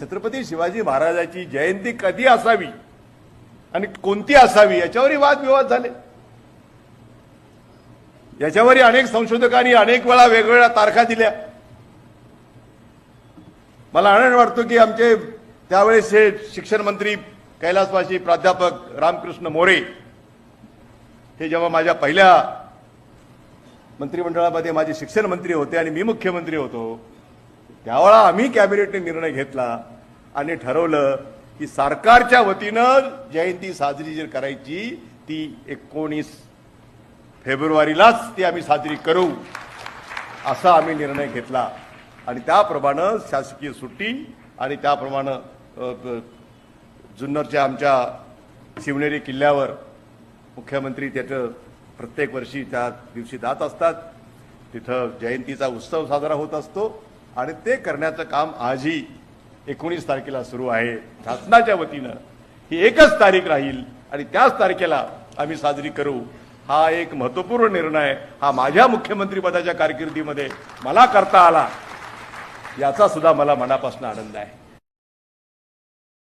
छत्रपती शिवाजी महाराजाची जयंती कधी असावी आणि कोणती असावी याच्यावरही वादविवाद झाले. याच्यावरही अनेक संशोधकांनी अनेक वेळा वेगवेगळ्या तारखा दिल्या. मला आनंद वाटतो की आमचे त्यावेळेस हे शिक्षण मंत्री कैलासवासी प्राध्यापक रामकृष्ण मोरे हे जेव्हा माझ्या पहिल्या मंत्रिमंडळामध्ये माझे शिक्षण मंत्री होते आणि मी मुख्यमंत्री होतो त्यावेळा आम्ही कॅबिनेटने निर्णय घेतला आणि ठरवलं की सरकारच्या वतीनं जयंती साजरी जर करायची ती एकोणीस फेब्रुवारीलाच ती आम्ही साजरी करू असा आम्ही निर्णय घेतला. आणि त्याप्रमाणे शासकीय सुट्टी आणि त्याप्रमाणे जुन्नरच्या आमच्या शिवनेरी किल्ल्यावर मुख्यमंत्री त्याचं प्रत्येक वर्षी त्या दिवशी जात असतात. तिथं जयंतीचा उत्सव साजरा होत असतो. आणि ते करण्याचं काम आजही एकोणीस तारखेला सुरू आहे. शासनाच्या वतीनं ही एकच तारीख राहील आणि त्याच तारखेला आम्ही साजरी करू. हा एक महत्त्वपूर्ण निर्णय हा माझ्या मुख्यमंत्रीपदाच्या कारकिर्दीमध्ये मला करता आला याचा सुद्धा मला मनापासून आनंद आहे.